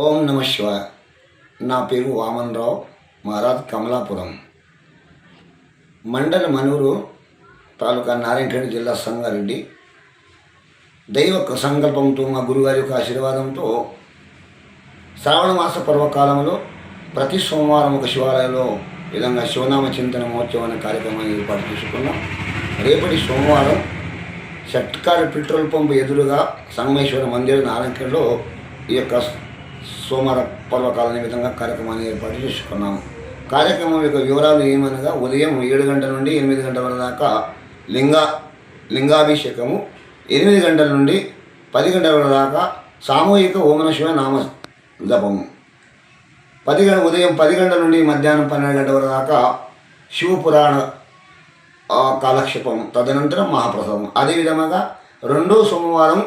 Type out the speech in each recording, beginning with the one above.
ఓం నమ శివ నా పేరు వామన్ రావు మహారాజ్ కమలాపురం. మండల మనూరు తాలూకా నారాయణఖేడ్ జిల్లా సంగారెడ్డి. దైవ సంకల్పంతో మా గురుగారి యొక్క ఆశీర్వాదంతో శ్రావణ మాస పర్వకాలంలో ప్రతి సోమవారం ఒక శివాలయంలో విధంగా శివనామ చింతన మహోత్సవం అనే కార్యక్రమాన్ని ఏర్పాటు చేసుకున్నాం. రేపటి సోమవారం షట్కారి పెట్రోల్ పంప్ ఎదురుగా సంగమేశ్వర మందిర నారాయణఖేడ్లో ఈ యొక్క సోమవార పర్వకాల నిమిత్తంగా కార్యక్రమాన్ని ఏర్పాటు చేసుకున్నాము కార్యక్రమం యొక్క వివరాలు ఏమనగా ఉదయం ఏడు గంటల నుండి ఎనిమిది గంటల వరకు దాకా లింగ లింగాభిషేకము. ఎనిమిది గంటల నుండి పది గంటల వరకు దాకా సామూహిక ఓమన శివ నామ జపము పది గంట ఉదయం పది గంటల నుండి మధ్యాహ్నం పన్నెండు గంటల వరకు దాకా శివపురాణ కాలక్షేపం. తదనంతరం మహాప్రసాదం. అదేవిధంగా రెండో సోమవారం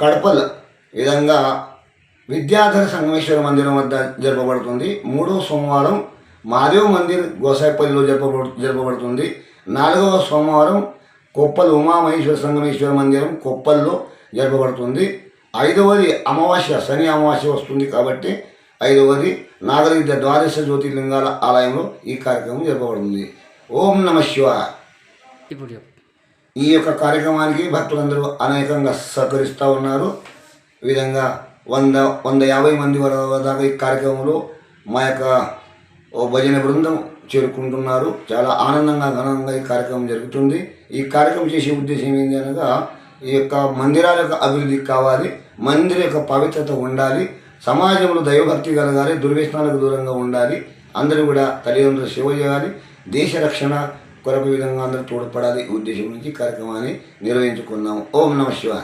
కడపల విధంగా విద్యాధర సంగమేశ్వర మందిరం వద్ద జరపబడుతుంది. మూడో సోమవారం మాదేవ్ మందిర్ గోసాయిపల్లిలో జరపబడు జరపబడుతుంది. నాలుగవ సోమవారం కొప్పల్ ఉమామహేశ్వర సంగమేశ్వర మందిరం కొప్పల్లో జరపబడుతుంది. ఐదవది అమావాస్య శని అమావాస్య వస్తుంది కాబట్టి ఐదవది నాగరిక ద్వాదశ జ్యోతిర్లింగాల ఆలయంలో ఈ కార్యక్రమం జరపబడుతుంది. ఓం నమ శివాయ. ఇప్పుడు ఈ యొక్క కార్యక్రమానికి భక్తులందరూ అనేకంగా సహకరిస్తూ ఉన్నారు. విధంగా వంద వంద యాభై మంది వరకు దాకా ఈ కార్యక్రమంలో మా యొక్క భజన బృందం చేరుకుంటున్నారు. చాలా ఆనందంగా ఘనంగా ఈ కార్యక్రమం జరుగుతుంది. ఈ కార్యక్రమం చేసే ఉద్దేశం ఏంటి అనగా ఈ యొక్క మందిరాల యొక్క అభివృద్ధి కావాలి మందిర యొక్క పవిత్రత ఉండాలి సమాజంలో దైవభక్తి కలగాలి దుర్వ్యసనాలకు దూరంగా ఉండాలి అందరూ కూడా తల్లిదండ్రులు సేవ చేయాలి దేశ రక్షణ కొరకు విధంగా అందరూ తోడ్పడాలి ఈ ఉద్దేశం నుంచి కార్యక్రమాన్ని నిర్వహించుకున్నాము ఓం నమ శివాయ.